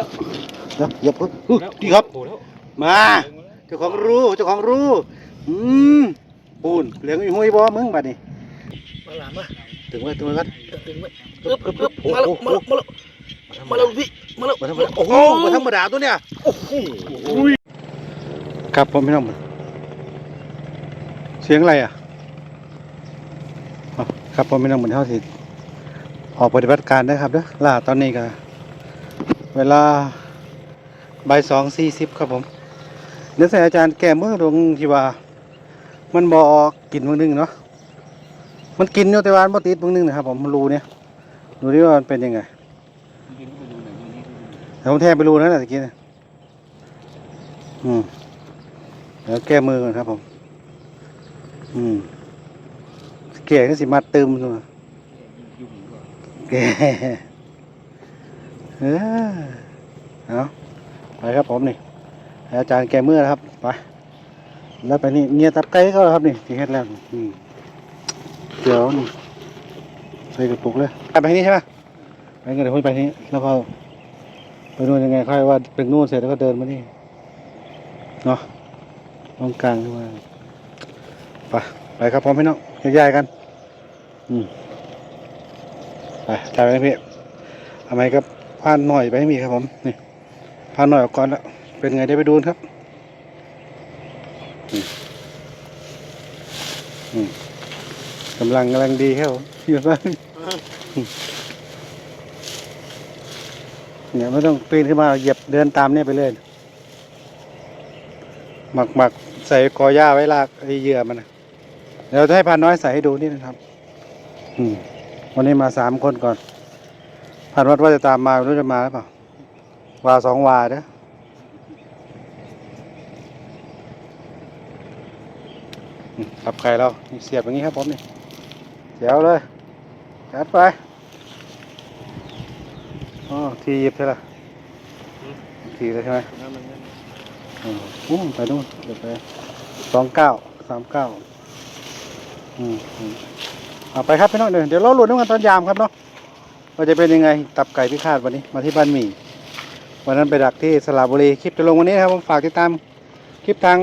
แล้วเดี๋ยวเหยียบปึ๊บอุ๊ยดีครับโผล่แล้วมาเจ้าของรู้เจ้าของรู้ อืมปูนเหลืองอีห้อยบ่มึงบัดนี้มาหลามมาถึงไว้ถึงไว้กันดึงไว้ปึ๊บปึ๊บปึ๊บโอ้มาแล้วโหมาแล้วมาแล้วมาแล้วพี่มาแล้วมาธรรมดาโอ้โหมาธรรมดาตัวเนี้ยโอ้โหครับผมพี่น้องเสียงอะไรอะอ๋อครับผมพี่น้องเหมือนเท่าที่ออกปฏิบัติการได้ครับเด้อล่าตอนนี้ก็ เวลาบ่ายสองสี่สิบครับผมเดี๋ยวใส่อาจารย์แก้มือตรงที่ว่า มันบอกินบางนึงเนาะมันกินอยู่แต่ว่ามันบ่ติดบางนึงนะครับผมมันรูเนี่ยดูดิว่ามันเป็นยังไงแต่ผมแทนไปรูนั่นแหละตะกี้เนี่ยอืมเดี๋ยวแก้มือก่อนครับผม อืมแก่ก็สิมาตึมตัวแก่ เออเอาไปครับผมนี่อาจารย์แก้มือครับไปแล้วไปนี่เงียตับไก่เขาแล้วครับนี่ที่เฮ็ดแล้วเดี๋ยวนี่ใส่กระปุกเลยไปที่นี่ใช่ไหมไปกันเดี๋ยวคุยไปที่นี่แล้วพอไปนู่นยังไงค่อยว่าเป็นนู่นเสร็จแล้วก็เดินมานี่เนาะตรงกลางด้วยไปไปครับพร้อมพี่น้องยกย้ายกัน อืมไปจ่ายไปนะพี่ทำไมครับ พานหน่อยไปให้มีครับผมนี่พานหน่อยออกก่อนแล้วเป็นไงได้ไปดูครับกำลังกำลังดีครับผมอยู่บ้านเนี่ยไม่ต้องปีนขึ้นมาเหยียบเดินตามเนี่ยไปเลยหมักหมักใส่กอหญ้าไว้ลากไอ้เหยื่อมันนะเดี๋ยวจะให้พานน้อยใส่ให้ดูนี่นะครับอืมวันนี้มาสามคนก่อน พานวัดว่าจะตามมาไม่รู้จะมาหรือเปล่าวาสองวาเด้อขับไก่เราเสียบอย่างนี้ครับผมนี่เดี๋ยวเลยจัดไปอ๋อทีหยิบใช่ไหมทีเลยใช่ไหมอืมอู้ไปนู่นเดี๋ยวไปสองเก้าสามเก้าอืมอืมเอาไปครับพี่น้องเดี๋ยวเดี๋ยวเราหลุดน้ำกันตอนยามครับเนาะ ว่าจะเป็นยังไงตับไก่พิฆาตวันนี้มาที่บ้านหมี่วันนั้นไปดักที่สระบุรีคลิปจะลงวันนี้นะครับผมฝากติดตามคลิปทาง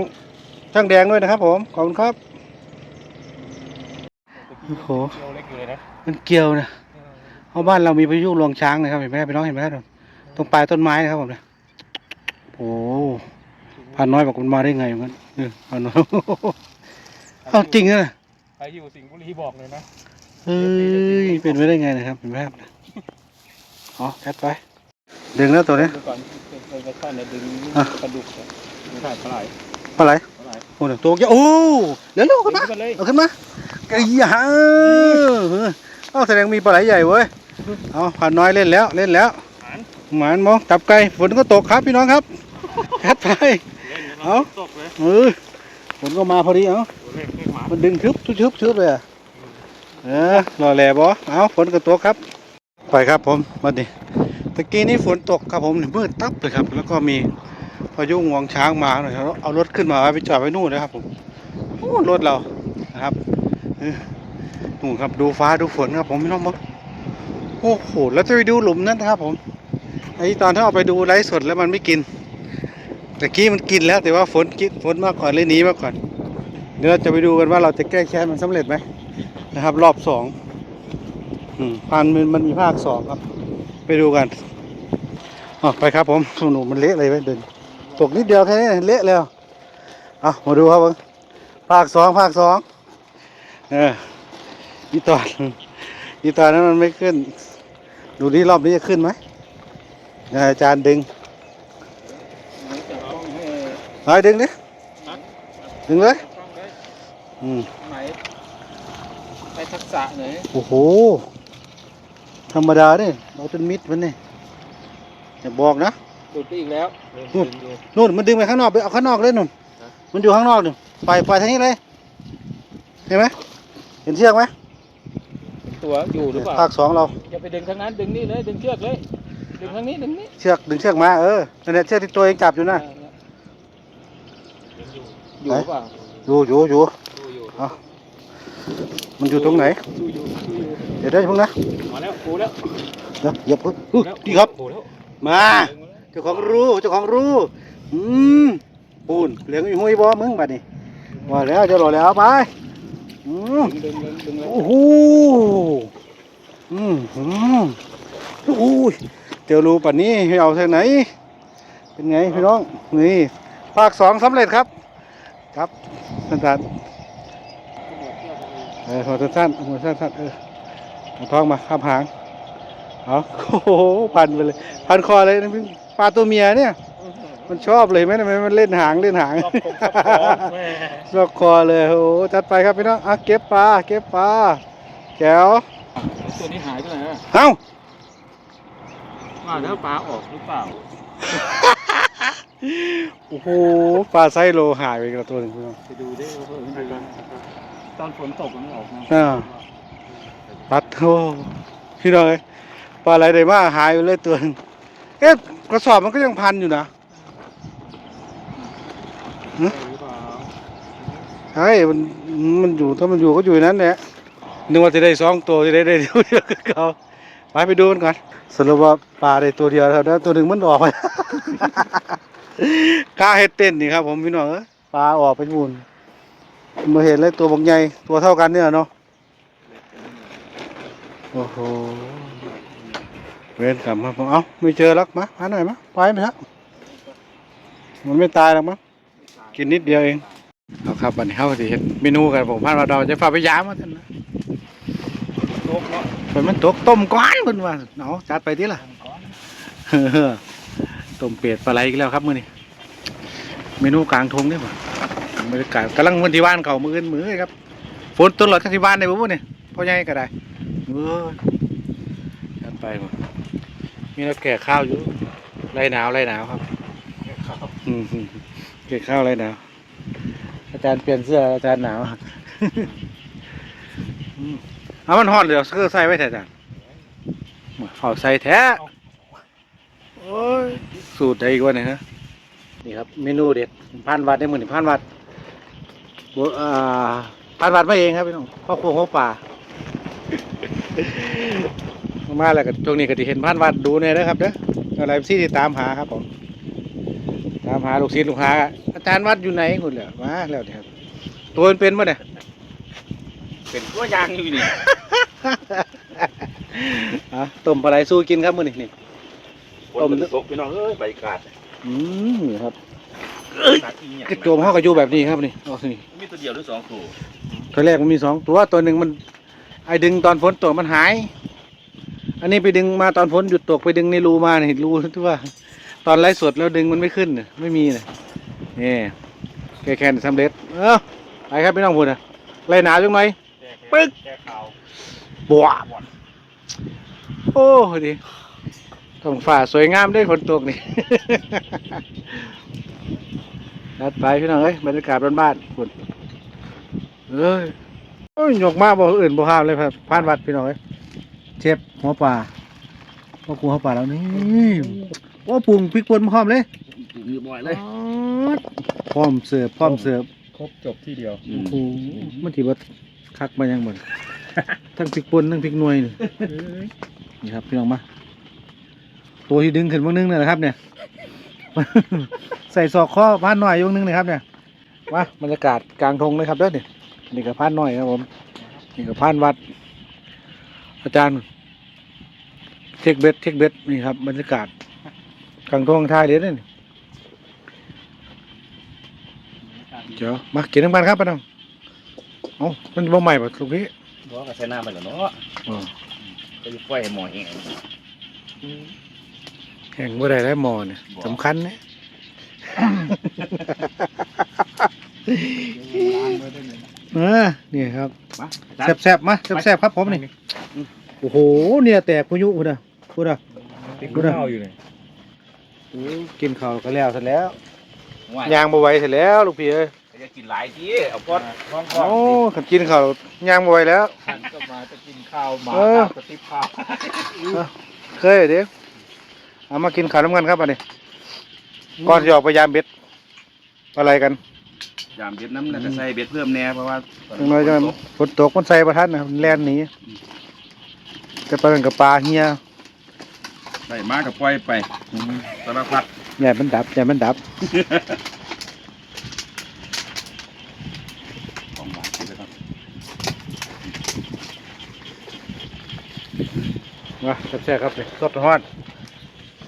ช่างแดงด้วยนะครับ ผมขอบคุณครับโอ้โหเกี่ยวเล็กอยู่เลยนะมันเกี่ยวนะเพราะบ้านเรามีพายุลวงช้างนะครับเห็นไหมครับพี่น้องเห็นไหมครับตรงปลายต้นไม้นะครับผมเนี่ยโอ้พันน้อยบอกมันมาได้ไงอย่างนั้นเออพันน้อยเอาจริงนะใครอยู่สิงห์บุรีบอกเลยนะเฮ้ยเป็นไปได้ไงนะครับเป็นแบบ อ๋อแคทไป ดึงแล้วตัวนี้เมื่อก่อนเคยไปข้อนเนี่ยดึงอะกระดูกเนี่ยไม่ใช่ปลาไหลปลาไหลปลาไหลโอ้โหตัวใหญ่โอ้เดี๋ยวเร็วดึขึ้นงมาขึ้นมาเลยเอาขึ้นมาไอ้ยาเออเอาแสดงมีปลาไหลใหญ่เว้ยเอาพันน้อยเล่นแล้วเล่นแล้วหานหมานมองจับไก่ฝนก็ตกครับพี่น้องครับแคทไปเล่นกันเอาตกเลยเออฝนก็มาพอดีเอ้าตัวเล็กไม่หมามันดึงทึบทึบทึบทึบเลยอะเออรอแหล่บ่เอาฝนก็ตกครับ ไปครับผมมาดิตะกี้นี้ฝนตกครับผมมืดตับเลยครับ แล้วก็มีพายุงวงช้างมาหน่อยครับเอารถขึ้นมาไว้ไปจอดไว้นู่นนะครับผมโอ้รถเรานะครับนู่นครับดูฟ้าดูฝนครับ ผมพี่น้องมั้งโอ้โหแล้วจะไปดูหลุมนั้นนะครับ ผมไอตอนที่เอาไปดูไลฟ์สดแล้วมันไม่กินตะกี้มันกินแล้ว แต่ว่าฝนกินฝนมากก่อนเลยหนีมากก่อนเดี๋ยวเราจะไปดูกันว่าเราจะแก้แค้นมันสำเร็จไหมนะครับ รอบสอง พันมันมันมีภาคสองครับ ไปดูกันอ๋อไปครับผมหนูมันเละเลยไปเดินตกนิดเดียวแค่นี้เละแล้วเอามาดูครับผมภาคสองภาคสองเอออีตอนอีตอนนั้นมันไม่ขึ้น ดูที่รอบนี้จะขึ้นไหมเดี๋ยวอาจารย์ดึงหน่อยดึงดิดึงเลยอืมไหนไปทักษะหน่อยโอ้โห ธรรมดาเนี่ยเราเป็นมิตรมันนี่อย่าบอกนะดูดไปอีกแล้วนู่นนู่นมันดึงไปข้างนอกไปเอาข้างนอกเลยนู่นมันอยู่ข้างนอกนู่นปล่อยปล่อยทางนี้เลยเห็นไหมเห็นเชือกไหมตัวอยู่หรือเปล่าภาคสองเราอย่าไปดึงทางนั้นดึงนี่เลยดึงเชือกเลยดึงทางนี้ดึงนี้เชือกดึงเชือกมาเออนั่นแหละเชือกที่ตัวเองจับอยู่นะอยู่หรือเปล่าอยู่อยู่อยู่อยู่อยู่เอา มันอยู่ตรงไหนอยู่อยู่อยู่อยู่เดี๋ยวได้พุ่งนะมาแล้วกูแล้วเดี๋ยวเหยียบปึ๊บอุ๊ยดีครับ โผล่แล้ว มาเจ้จ้าของรู้ เจ้าของรู้ อืมปูนเหลืองอีห้วยบ่มึงบัดนี้ว่าแล้วเจะรอแล้วไปอืมดึงดึงดึงเลยโอ้โหอืมอืมโอ้ยเดี๋ยวรู้ปันนี้ให้เอาทางไหน เป็นไงพี่น้อง นี่ ภาคสองสำเร็จครับ ครับสั้นๆ เออหัวสั้นๆหัวสั้นๆเออเอาท้องมาข้ามหางเอาโอ้โหพันไปเลย พันคอเลยนะพี่ปลาตัวเมียเนี่ย มันชอบเลยไหมทำไมมันเล่นหางเล่นหางรอบคงรอบคอแม่ลอกคอเลยโอ้โหจัดไปครับพี่น้องอะเก็บปลาเก็บปลาแก้วตัวนี้หายไปไหนอะเอ้าว่าแล้วปลาออกหรือเปล่าโอ้โหปลาไซโลหายไปกับตัวหนึ่งพี่น้องไปดูดิว่าเพิ่มไป ตอนฝนตกมันออกนะอ่าปัดโทพี่น้องเอ้ยปลาอะไรได้มาหายไปเลยตัวหนึงเอ๊ะกระสอบมันก็ยังพันอยู่นะหรือเปล่าใช่มันมันอยู่ถ้ามันอยู่ก็อยู่นนั้นแหละนึกว่าจะได้สองตัวจะได้ได้เดียวเดียวกับเขาไปไปดูกันก่อนสรุปว่าปลาได้ตัวเดียวแล้วนะตัวหนึ่งมันออกไปกล้าเฮ็ดเต้นนี่ครับ ผมพี่น้องเอ้ยปลาออกไปบุญ มาเห็นเลยตัวบางใหญ่ตัวเท่ากันเนี่ยเนาะโอ้โหเว้นกลับมาผมเอ้าไม่เจอแล้วมาหาหน่อยมาไปไหมครับมันไม่ตายหรอกมั้งกินนิดเดียวเองเอาครับวันนี้เขาสิเห็นเมนูกันผมพานว่าเราจะฝากไปย้ามมาท่านนะตกเนาะไปมันตกต้มก้อนเพิ่นว่าเอาะจัดไปทีละต้มเป็ดปลาไหลอีกแล้วครับมื้อนี้เมนูกลางทงเนี่ยบ่ บรรยากาศกำลังวันที่บ้านเขามื้ออื่นมื้อครับฝนตกหลอดที่บ้านได้บ่บ่เนี่ยพ่อใหญ่ก็ได้เออจัดไปบ่มีแล้วแก่ข้าวอยู่ไรหนาวไรหนาวครับอืมแก่ข้าวไรหนาวอาจารย์เปลี่ยนเสื้ออาจารย์หนาวอืมเอามันห่อนเดี๋ยวเสื้อใส่ไว้แท้อาจารย์เอาใส่แท้โอ้ยสูตรใดอีกวะเนี่ยฮะนี่ครับเมนูเด็ดพันวัดได้หมื่นพันวัด บัวอ่าพันวัดมาเองครับพี่น้องพ่อครัวหัวป่า มาแล้วก็ช่วงนี้ก็ที่เห็นพันวัดดูเนี่ยนะครับเด้ออะไรที่ติดตามหาครับผม ตามหาลูกศิษย์ลูกหาอาจารย์วัดอยู่ไหนคุณเหรอมาแล้วเนี่ยครับตัวมันเป็นปะเนี่ยเป็นตัวยางอยู่นี่ อะต้มปลาไหลสู้กินครับมื้อนี้นี่ ต้มตกพี่น้องเอ้ยใบกาดอืมนี่ครับ ตัดอีหยังกระโจมเฮาก็อยู่แบบนี้ครับนี่เอาสินี่มีตัวเดียวหรือสองตัวตัวแรกมันมีสองตัวตัวหนึ่งมันไอ้ดึงตอนฝนตกมันหาย อันนี้ไปดึงมาตอนฝนหยุดตกไปดึงในรูมาเนี่ยรูที่ว่า ตอนไล่สดแล้วดึงมันไม่ขึ้นน่ะไม่มีน่ะนี่แกแคนสำเร็จเออไปครับพี่น้องพูดนะไล่หนาวจังไหม ปึ๊ก แก้ขาวบวบโอ้ดีท้องฟ้าสวยงามด้วยฝนตกนี่ นัดไปพี่น้องเอ้ยบรรยากาศบ้านๆคุณเอ้ยโอ้ยยกมาบ่อื่นบ่ห้ามเลยครับผ่านวัดพี่น้องเอ้ยเชฟหัวป่าพ่อครูหัวป่าแล้วนี่โอ้ปรุงพริกป่นมาพร้อมเลยมีบ่อยเลยพร้อมเสิร์ฟพร้อมเสิร์ฟครบจบที่เดียวโอ้โหมันถือว่าคักมายังหมดทั้งพริกป่นทั้งพริกหน่วยนี่นี่ครับพี่น้องมาตัวที่ดึงขึ้นบางนึงเนี่ยนะครับเนี่ย ใส่ซอกข้อพานหน่อยอยงนึงนะครับเนี่ยมาบรรยากาศกลางทงเลยครับเด้อนี่นี่กับพานหน่อยครับผมนี่กับพานวัด อาจารย์เช็คเบ็ดเช็คเบ็ดนี่ครับบรรยากาศกลางทงท้ายเด็ดนี่เดี๋ยวมากินน้ำกันครับพี่น้องเอ้ามันบ่ใหม่ป่ะลูกพี่บอกกับใช้น้ำไปแล้วเนาะอ๋อจะปล่อยให้หมอแห้ง แข่งบ่ได้แล้วหมอเนี่ยสำคัญนะเออนี่ครับมาแซ่บๆมาแซ่บๆครับผมนี่โอ้โหเนี่ยแตกพายุพุ่นอะพุ่นอะติ๊กดูนะข้าวอยู่เลยโอ้กินข้าวก็แล้วเสร็จแล้วยางบ่ไหวเสร็จแล้วลูกพี่เอ้ยจะกินหลายทีเอาพอดห้องโอ้ขันกินข้าวยางบ่ไหวแล้วหันก็มาจะกินข้าวหมาเออข้าวกระติบข้าวเคยเด้ เอามากินข้าวน้ำกันครับอันนี้ก่อนจะออกไปยามเบ็ดอะไรกันยามเบ็ดน้ำน่าจะใส่เบ็ดเพิ่มแน่เพราะว่าอย่างน้อยจะฝนตกมันใส่ประทัดนะครับแล่นหนีจะไปกันกับปลาเฮียได้มากับปล่อยไปสารพัดใหญ่มันดับใหญ่มันดับของหวานกินแล้วครับมาแซ่บๆครับเลยสดฮอด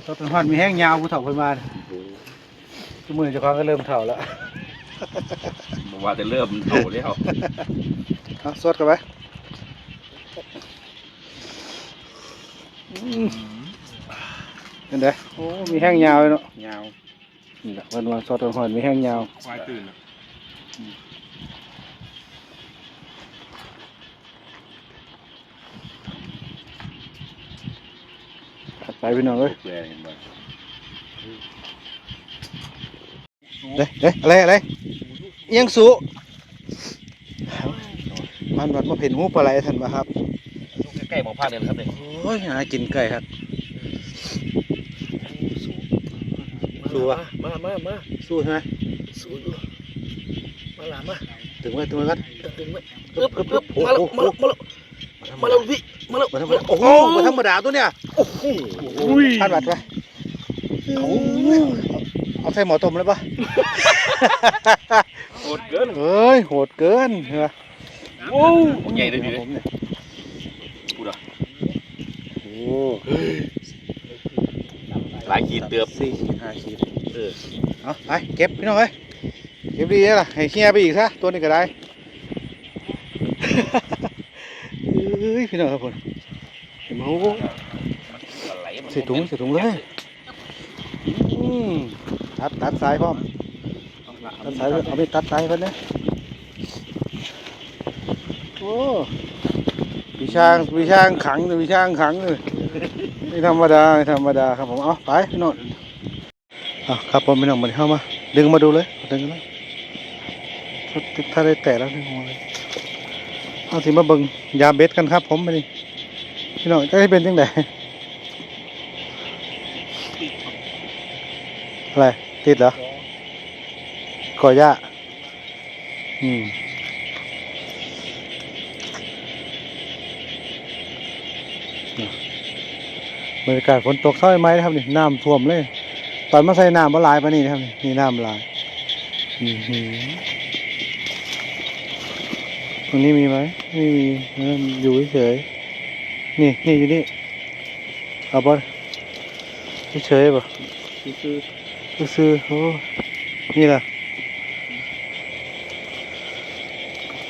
สดฮอดมีแห้งยาวผู้เฒ่าเพิ่นมาทุกมื้อเจ้าของก็เริ่มเฒ่าแล้วบอกว่าจะเริ่มเอาแล้วเอาสดกันไปเห็นไดโอ้มีแห้งยาวเลยเนาะยาวนี่แหละวันวันสดฮอดมีแห้งยาว ควายตื่นถัด ไปพี่น้องเอ้ยแกเห็นบ่เด้เด้อะไรอะไรอิหยังสูมันวัดมาเพ่นหูปลาไหลท่านบ่ครับใกล้ๆหมองภาคเนี่ยนะครับเนี่ยโอ้ยหากินไก่ครับสู้วะมามามาสู้ใช่ไหมสู้ดูมาหลามมาถึงไว้ถึงไว้กันตึงไว้ปึ๊บปึ๊บปึ๊บมาแล้วมาแล้วมาแล้วมาแล้วพี่ มาแล้วมาธรรมดาโอ้โหมาธรรมดาตัวเนี้ยโอ้โหท่านวัดไปเอาเอาใส่หมอต้มเลยปะโหดเกินเอ้ยโหดเกินเหรอโอ้ใหญ่เลยพี่ผมเนี่ยพูดอะโอ้หลายขีดเตือบสี่ขีดห้าขีดเออเอาไปเก็บพี่น้องเอ้ยเก็บดีๆล่ะให้เฮียไปอีกซะตัวนี้ก็ได้เอ้ยพี่น้องครับผมเห็นไหมโอ้โหไหลมันใส่ถุงใส่ถุงเลยตัดตัดสายพร้อมตัดสายเอาไปตัดสายกันนะโอ้วิช่างวิช่างขังเลยวิชางขังเลยไม่ธรรมดาไม่ธรรมดาครับผมเอาไปพี่น้องอะครับผมพี่น้องมาเข้ามาดึงมาดูเลยดึงกันเลยถ้าถ้าได้แตะแล้วดึงมาเลย เอาสิมาเบิ่งยาเบ็ดกันครับ ผมมาดิพี่น้องจะให้เป็นยังไงอะไรติดเหรอก่อย่าอืมบรรยากาศฝนตกเข้าไหมนะครับนี่น้ำท่วมเลย ตอนมาใส่น้ำมาลายปนี่นะครับนี่นี่น้ำลาย อือหือ ตรงนี้มีไหมไม่มีอออยู่เฉยนี่นี่อยู่นี่เอาบอลเฉยป่ะคือซื้อโอ้นี่ล่ะ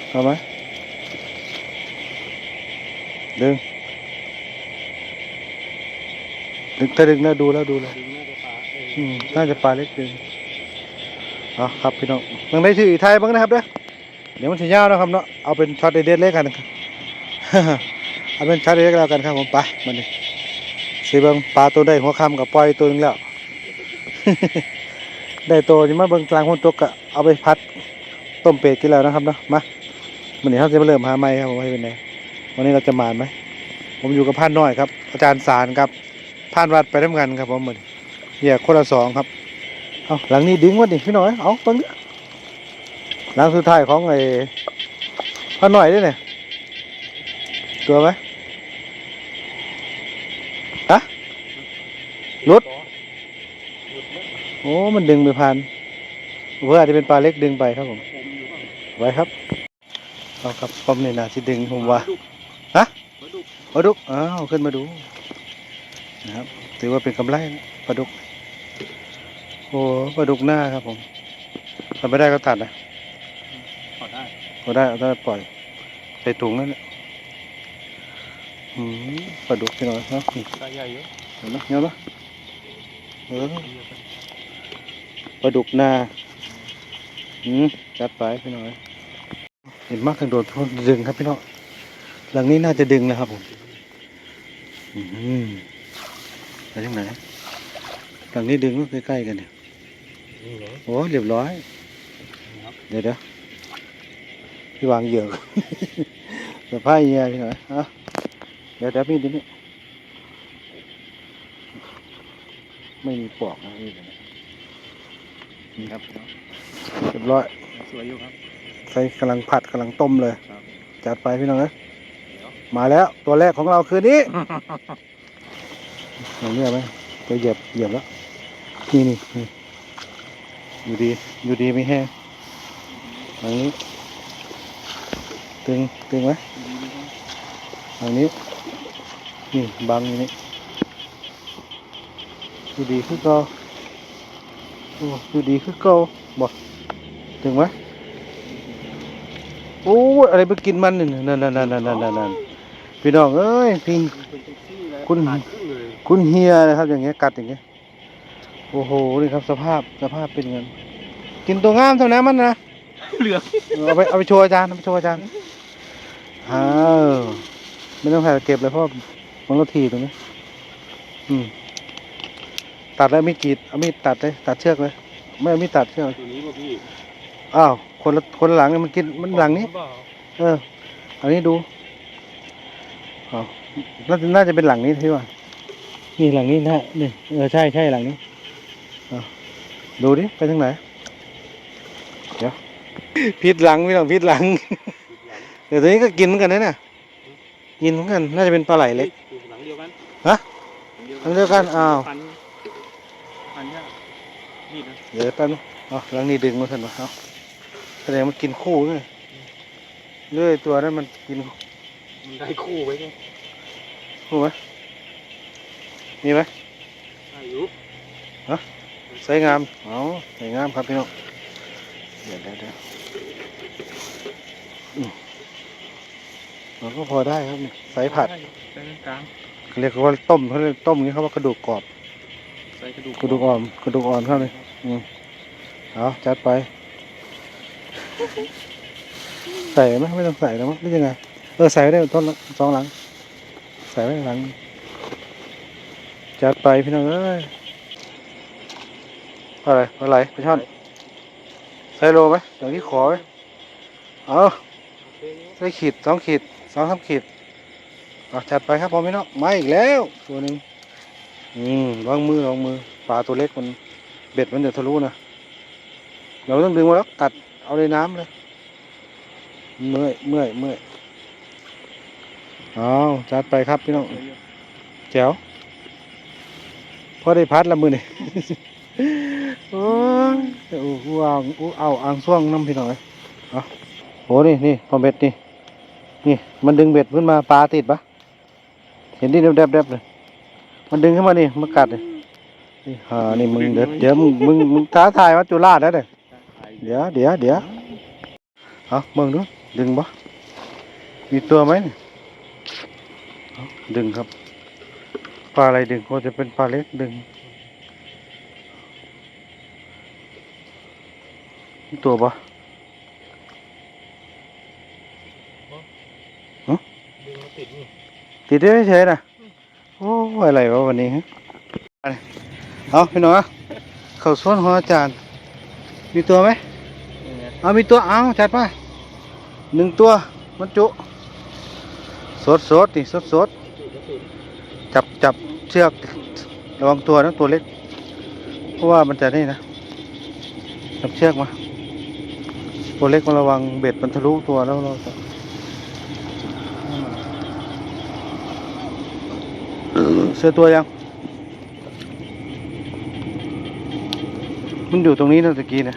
เอาไหมดึงดึงถ้าดึงแล้วดูแล้วดูแล้วอืมน่าจะปลาเล็กดึงเอครับพี่น้องมึงได้ชื่ออีไทยบ้างนะครับเด้อ เดี๋ยวมันถึงยาวนะครับเนาะเอาเป็นช็อตเด็ดๆเลยกันครับเอาเป็นช็อตเด็ดแล้วกันครับผมไปมันนี่สีเบิงปลาตัวได้หัวคำกับปล่อยตัวหนึงแล้ว ได้โตจะมาเบิงกลางคนตกกะเอาไปพัดต้มเป็ดกินแล้วนะครับเนาะมาวันนี้เราจะมาเริ่มหาไม้ครับผมให้เป็นไงวันนี้เราจะมานไหมผมอยู่กับพานน้อยครับ อาจารย์สารครับพานวัดไปทำงานครับผมเหมือนแยกคนละสองครับเอาหลังนี้ดึงวัดนี่พี่น้อยเอาตรงนี้ หลังสุดท้ายของไอ้พานน้อยด้วยเนี่ย ตัวไหมฮะรถโอ้ มันดึงไปพันเพื่ออาจจะเป็นปลาเล็กดึงไปครับผม ไว้ครับ เอาครับผมนี่นะที่ดึงผมว่า ฮะปลาดุก อ้าว ขึ้นมาดู นะครับ ถือว่าเป็นกำไรนะปลาดุก โอ้ปลาดุกหน้าครับผมทำไม่ได้ก็ตัดนะ ได้ก็ได้เอาได้ปล่อยใส่ถุงนั่นแหละอืมปลาดุกพี่น้อยเนาะนี่ใหญ่เยอะเห็นไหมเห็นไหมเออปลาดุกนาอืมจัดไปพี่น้อยเห็นมากถึงโดนทุนดึงครับพี่น้องหลังนี้น่าจะดึงนะครับผมอืมไปทางไหนหลังนี้ดึงก็ใกล้ๆกันเนี่ยนี่เหรอโอ้เรียบร้อยเดี๋ยวเดี๋ยว พี่วางเหยื่อก่อนเดี๋ยวพ่ายเหยื่อพี่หน่อยอะเดี๋ยวเดี๋ยวมีดตัวนี้ไม่มีปลอกนะนี่เลยนี่ครับเรียบร้อยสวยอยู่ครับใส่กำลังผัดกำลังต้มเลยครับจัดไปพี่น้องเอ้ยมาแล้วตัวแรกของเราคืนนี้หลังนี้เอาไหมไปเหยียบเหยียบแล้วนี่นี่นี่อยู่ดีอยู่ดีไม่แห้งหลังนี้ ตึงตึงไหมหลังนี้นี่บังอยู่นี่อยู่ดีคือเก่าโอ้อยู่ดีคือเก่าบ่ตึงไหมโอ้ยอะไรไปกินมันนี่นั่นนั่นนั่นนั่นนั่นนั่นนั่นพี่น้องเอ้ยพี่คุณคุณเฮียนะครับ อย่างเงี้ยกัดอย่างเงี้ยโอ้โหนี่ครับ สภาพสภาพเป็นเงิน กินตัวงามเท่านั้นมันนะเหลืองเอาไปเอาไปโชว์อาจารย์เอาไปโชว์อาจารย์ อ้าวไม่ต้องใส่เก็บเลยเพราะมันรถทีตรงนี้ อืม ตัดแล้วมีดกรีดเอามีดตัดเลยตัดเชือกเลยไม่เอามีดตัดเชือกตัวนี้ป่ะพี่อ้าวคนละคนละหลังเนี่ยมันกินมันหลังนี้ เอออันนี้ดูอ๋อน่าจะน่าจะเป็นหลังนี้ที่ว่านี่หลังนี้นะนี่เออใช่ใช่หลังนี้เอาดูดิไปทางไหนเดี๋ยวพิษหลังไม่ต้องพิษหลัง เดี๋ยวตัวนี้ก็กินเหมือนกันนะเนี่ย กินเหมือนกัน น่าจะเป็นปลาไหลเล็กหลังเดียวกันฮะหลังเดียวกันอ้าวพันพันเนี่ยนี่นะเดี๋ยวแป๊บนึงอ๋อหลังนี้ดึงมาทันวะเอาแสดงมันกินคู่เลยเลื่อยตัวนั้นมันกินมันได้คู่ไว้ไงคู่ไหมมีไหมอายุสวยงามอ๋อสวยงามครับพี่น้องเดี๋ยวเดี๋ยวเดี๋ยวอื มมันก็พอได้ครับนี่ใส่ผัดใส่กลางเรียกว่าต้มเขาเรียกต้มอย่างนี้เขาว่ากระดูกกรอบใส่กระดูกกระดูกอ่อนกระดูกอ่อนเข้าเลยอืมเอาจัดไป ใส่ไหมไม่ต้องใส่แล้วมั้งหรือยังไงเออใส่ไว้ได้ต้นละสองหลัง ใส่ไว้หลัง จัดไปพี่น้องเอ้ยอะไรอะไรไปช่อนใส่โลไหมอย่างที่ขอไหมเอาได้ขีดสองขีด สองสามขีดเอาจัดไปครับพอพี่น้องมาอีกแล้ว ตัวหนึ่งอืมวางมือวางมือปลาตัวเล็กมันเบ็ดมันจะทะลุนะเราต้องดึงมาแล้วตัดเอาในน้ำเลย เมื่อยเมื่อยเมื่อยเอาจัดไปครับพี่น้องแจ๋วพอได้พัดละมือนี่โอ้ยโอ้อ่างอู้เอาอ่างซ่วงน้ำพี่น้องเลยเอโหนี่นี่พอเบ็ดนี่ นี่มันดึงเบ็ดขึ้นมาปลาติดปะเห็นที่แดบๆเลยมันดึงขึ้นมานี่มันกัดเลยนี่ฮ่านี่มึงเดี๋ยวเดี๋ยวมึงมึงมึงท้าทายว่าจุฬาได้เลยเดี๋ยวเดี๋ยวเดี๋ยวเอามึงดูดึงบ่มีตัวไหมดึงครับปลาอะไรดึงก็จะเป็นปลาเล็กดึงมีตัวปะ ติดได้เฉยๆนะโอ้ยอะไรวะวันนี้ฮะเอาพี่น้องเข้าสวนของอาจารย์มีตัวไหมเอามีตัวเอาจัดมาหนึ่งตัวมันจุสดสดนี่สดสดจับจับเชือกระวังตัวนะตัวเล็ก เพราะว่ามันจะนี่นะจับเชือกมา ตัวเล็กมันระวังเบ็ดมันทะลุตัวแล้วเราจะ เสื้อตัวยัง มันอยู่ตรงนี้นะตะกี้นะ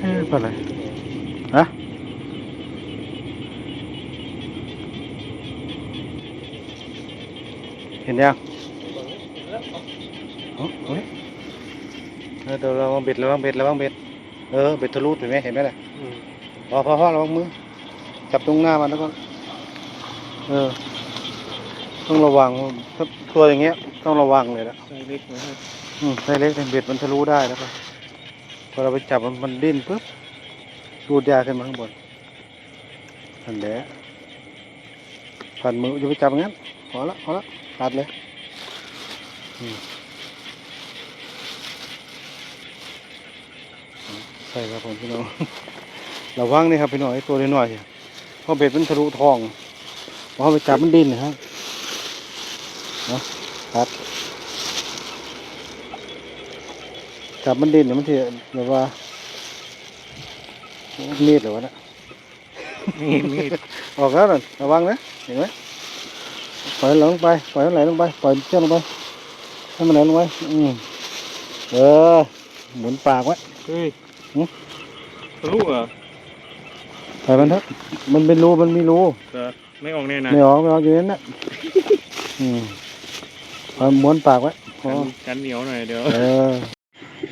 เอ๊ะปลาอะไรฮะเห็นยังเอ้าเฮ้ยเออเดี๋ยวระวังเบ็ดระวังเบ็ดระวังเบ็ดเออเบ็ดทะลุเห็นไหมเห็นไหมล่ะพอพอพอระวังมือจับตรงหน้ามันแล้วก็เออ ต้องระวังถ้าตัวอย่างเงี้ย ต้องระวังเลยละใส่เล็กไว้ให้อืมไซเล็กเนี่ยเบ็ดมันทะลุได้แล้วก็พอเราไปจับมันมันดิ้นปุ๊บรูดยาขึ้นมาข้างบนอันแหละผ่านมือจะไปจับอย่างนั้นพอละพอละตัดเลยอืมใช่ครับผมพี่น้องระวังนี่ครับพี่น้องไอ้ตัวน้อยๆเนี่ยเพราะเบ็ดมันทะลุทองพอไปจับมันดิ้นนะครับเนาะตัดจับมันดินเนี่ยมันที่แบบว่ามีดเหรือวะนะมีดมีดออกแล้วน่ะระวังนะเห็นไหมปล่อยไหลลงไปปล่อยมันไหลลงไปปล่อยเชือกลงไปให้มันไหลลงไปอืมเออหมุนปากไว้เฮ้ยหึทะลุเหรอปล่อยมันเถอะมันเป็นรูมันมีรูแต่ไม่ออกแน่นะไม่ออกไม่ออกอยู่นั่นนะอืม ปล่อยม้วนปากไว้พอกันกันเหนียวหน่อยเดี๋ยวเออ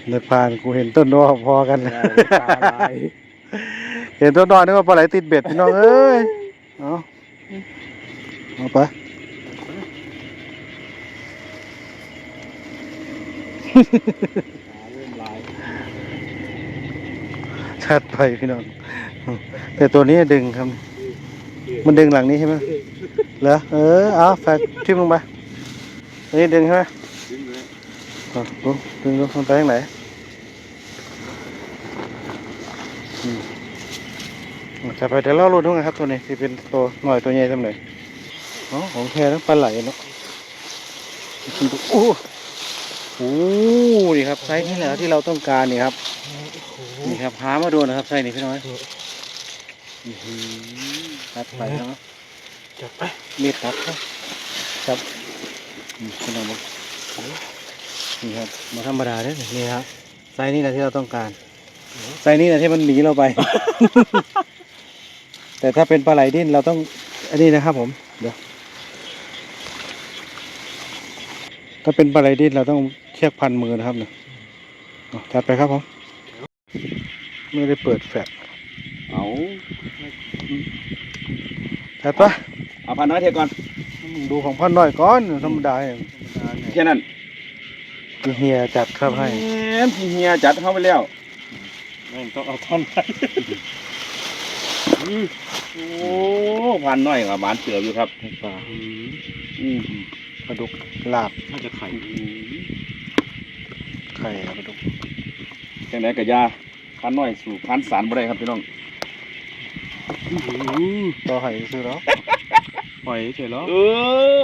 ในผ่านกูเห็นต้นนอพอกันเลยตาลายเห็นต้นนอนึกว่าปลาไหลติดเบ็ดพี่น้องเอ้ยเอาเอาไปชัดไปพี่น้อง แต่ตัวนี้ดึงครับ มันดึงหลังนี้ใช่ไหมเหรอเออเอาแฟกทิ่มลงไป อันนี้ดึงใช่ไหมเอาดูดึงดูมันไปทางไหนอืมจะไปเดี๋ยวเราลุ้นดูนะครับตัวนี้ที่เป็นตัวหน่อยตัวใหญ่ทำไหนอ๋อของแท้ทั้งปลาไหลเนาะโอ้โหนี่ครับไซส์นี่แหละที่เราต้องการนี่ครับนี่ครับหามาดูนะครับไส้นี่พี่น้อยอื้อหือตัดไปแล้วจับไปมีดตัดครับครับอืม พี่น้องบอกนี่ครับมาธรรมดาเด้อนี่ครับไส้นี่แหละที่เราต้องการไส้นี่แหละที่มันหนีเราไป แต่ถ้าเป็นปลาไหลดิ้นเราต้องอันนี้นะครับผมเดี๋ยวถ้าเป็นปลาไหลดิ้นเราต้องเชือกพันมือนะครับเนี่ยเอาจัดไปครับผมไม่ได้เปิดแฟลชเอาจัดปะเอาพันน้อยเทก่อน ดูของพ่อหน่อยก่อนธรรมดาเองแค่นั้นคือเฮียจัดครับให้แหมพี่เฮียจัดเข้าไปแล้วแม่งต้องเอาท่อนไปโอ้พันน้อยกับหวานเสืออยู่ครับปลาอืมปลาดุกลาบน่าจะไข่ไข่ปลาดุกจังไหนกับยาพันน้อยสู่พันสารบ่ได้ครับพี่น้องต่อไข่ซื้อแล้ว ปล่อยเฉยแล้วเอ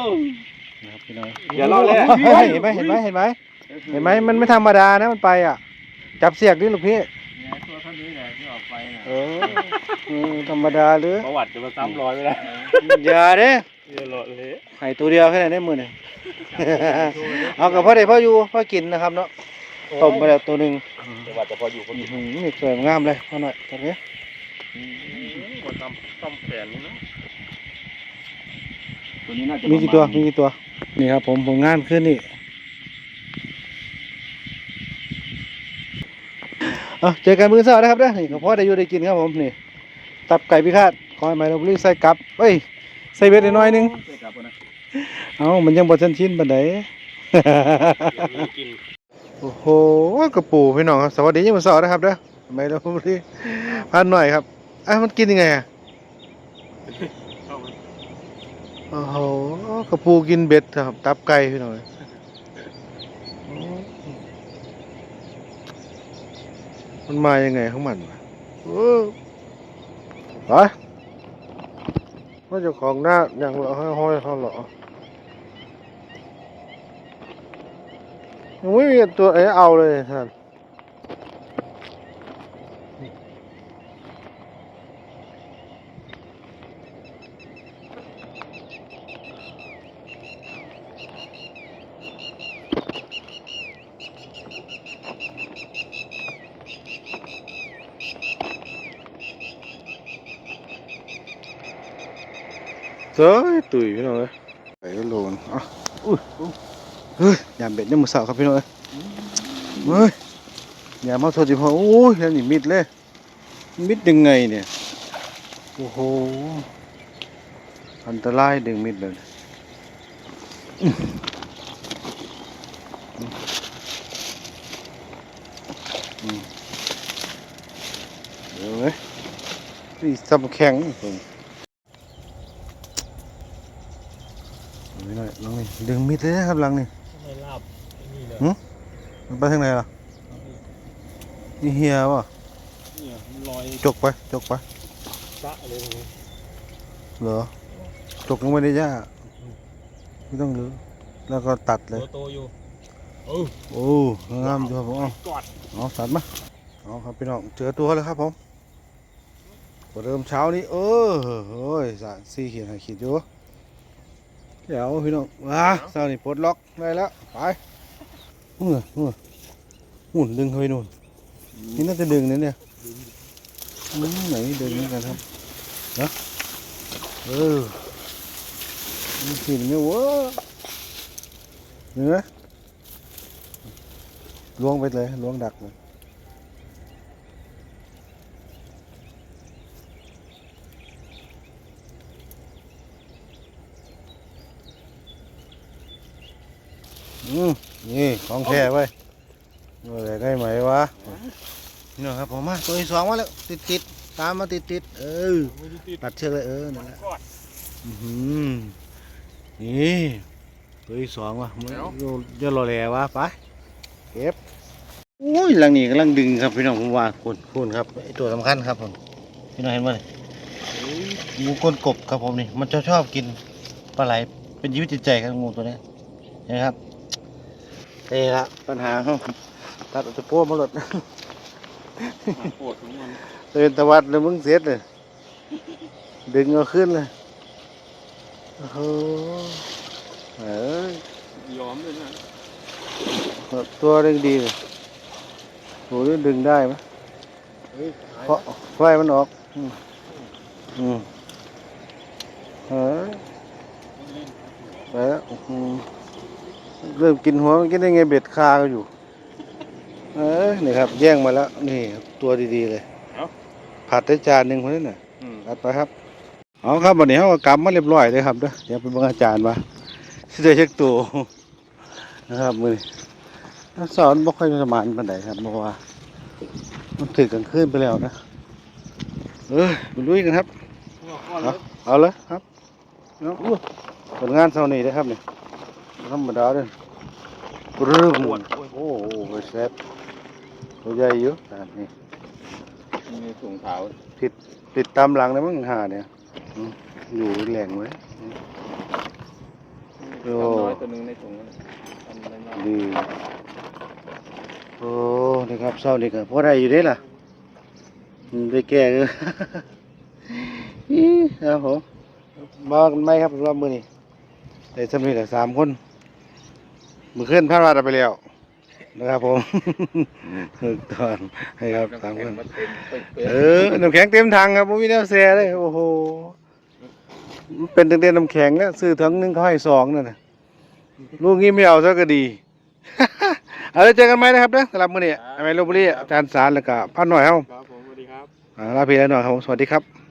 อนะครับพี่น้อยอย่าเล่าเลยเฮ้ยเห็นไหมเห็นไหมเห็นไหมเห็นไหมมันไม่ธรรมดานะมันไปอะ จับเสียกดิลูกพี่ตัวเท่านี้แหละที่ออกไปน่ะเออเออธรรมดาหรือประวัติจะมาซ้ำรอยไม่ได้อย่าเด้เยอะเลยเละไข่ตัวเดียวแค่ไหนได้มือเนี่ยเอากับพ่อเด็กพ่ออยู่พ่อกินนะครับเนาะต้มไปแล้วตัวหนึ่งแต่ว่าจะพออยู่คนอื้เดีอยวหือนี่สวยงามเลยพ่อหน่อยตัวนี้มาซ้ำซ้ำแขนนี่นะ ตัวนี้น่าจะมีกี่ตัวประาณมีกี่ตัว นี่ครับผมผมงานขึ้นนี่เอาเจอกันมื้อเช้านะครับเด้อนี่ก็พอได้อยู่ได้กินครับผมนี่ ตับไก่พิฆาตขอให้ไมเราบรีใส่กลับเอ้ยใส่เบ็ดหน่อยหนึงใช่ครับนะเอามันยังบ่ทันชินปานใดกินโอ้โหกระปูพี่น้องครับสวัสดียังมื้อเช้านะครับเด้อไมเราบรีพันหน่อยครับอะมันกินยังไงอะเข้ามา โอ้โหกระปูกินเบ็ดครับ ตับไก่พี่น้องมันมายังไงของมันวะไปว่าจ้าของหน้าอย่างเหรอห้อยเขาเหรอยังไม่มีตัวไหนเอาเลยท่าน ยตุ๋ยพี่น้องเลยไปโลนอะอุ้ยเฮ้ยยามเบ็ดเนี่ยามมือสาวครับพี่น้องเอ้ยเฮ้ยยามมาโทษจิพ่อโอ้ยแล้วนี่มิดเลย มิดยังไงเนี่ยโอ้โหอันตรายดึงมิดเลยอื้ออืมเดี๋ยวเว้ยนี่ซ้ำแข็งนี่ผมเอา ไว้หน่อยลองนี่ดึงมิดเลยนะครับหลังนี่ไม่ลาบนี่เลยมันไปทางไหนล่ะนี่เฮียวะเนี่ยมันลอยจกไปจกไปซะเลยเหรอจกลงไปในหญ้าไม่ต้องรื้อแล้วก็ตัดเลยตัวโตอยู่โอ้งามอยู่ครับผมเอากอดเอาสัตว์มาเอาครับพี่น้องเจอตัวแล้วครับผมประเดิมเช้านี้เออเฮ้ยสามสี่ขีดห้าขีดอยู่ เดี๋ยวพี่น้องว้าเสานี่ปลดล็อกได้แล้วไปเมื่อเมื่อหุ่นดึงเข้าไปนู่นนี่น่าจะดึงนะเนี่ยไหนดึงเหมือนกันครับนะเออมันกินเนี่ยเว้ยเนื้อล้วงไปเลยล้วงดักเลย อืมนี่ของแท้ไว้เมื่อไรได้ไหมวะนี่นะครับผมมาตัวที่สองมาแล้วติดติดๆตามมาติดติดๆเออตัดเชือกเลยเออนั่นแหละอือหือนี่ตัวที่สองว่ะมันเดี๋ยวโยเยอะรอแลวะไปเก็บโอ้ยหลังนี้กำลังดึงครับพี่น้องผมว่าคุณคุณครับตัวสำคัญครับผมพี่น้องเห็นไหมงูก้นกบครับผมนี่มันชอบชอบกินปลาไหลเป็นชีวิตจิตใจครับงูตัวนี้นไหมครับ นี่ละปัญหาเขาตัดเอาตะโพกมาหลดปวดของมันเดินตะวัดเลยมึงเสียดเลยดึงเอาขึ้นเลยโอ้โหเอ้ยยอมเลยนะตัวดึงดีเลยโหนี่ดึงได้ไหมเฮ้ยเพราะไฟมันออก อืมอืมเฮ้ยไปแล้วอืม เริ่มกินหัวมันกินได้ไงเบ็ดคาก็อยู่ เอ้ยนี่ครับ แย่งมาแล้ว นี่ครับตัวดีๆเลยผัดได้จานหนึ่งคนนี้น่ะอืมอัดไปครับ เอาครับวันนี้เขาก็กำมาเรียบร้อยเลยครับเด้อเดี๋ยวไปเบิ่งอาจารย์ว่าสิได้เช็คตัวนะครับมือนี้สอนบ่ค่อยสมานปานใดครับเพราะว่า มันถึกกลางคืนไปแล้วนะ เออไปลุยกันครับ เอาเอาเลยครับเอาอู้ผลงานเช้านี้เด้อครับนี่ ธรรมดาเด้อปรึ้มโอ้โหไปแซ่บตัวใหญ่อยู่จานนี้มีถุงเท้าติดติดตามหลังนะมั้งหาเนี่ยอืมอยู่แหล่งไว้โอ้ทำน้อยตัวหนึงในถุงนั่นทำได้มากดีโอ้นี่ครับเศร้านี่ก็พอได้อยู่เด้ล่ะอืมได้แก่เลยอีครับผมมากันไหมครับรอบมือนี้ได้สำเร็จสามคน มือขึ้นพลาดวัดเอาไปแล้วนะครับผมถูกตอนให้ครับสามคนน้ำแข็งเต็มเป๊ะเออน้ำแข็งเต็มถังครับผมมีน้ำแซ่เลยโอ้โหมันเป็นตั้งแต่น้ำแข็งแล้วซื้อถังหนึงเขาให้สองนั่นน่ะลูกนี้ไม่เอาซะก็ดีเอาแล้วเจอกันไหมนะครับเด้อสำหรับมื้อนี้ไอ้แม่ลพบุรีอาจารย์สารแล้วก็ป้าหน่อยเฮาครับผมสวัสดีครับอ่าลาพี่แล้วหน่อยครับผมสวัสดีครับ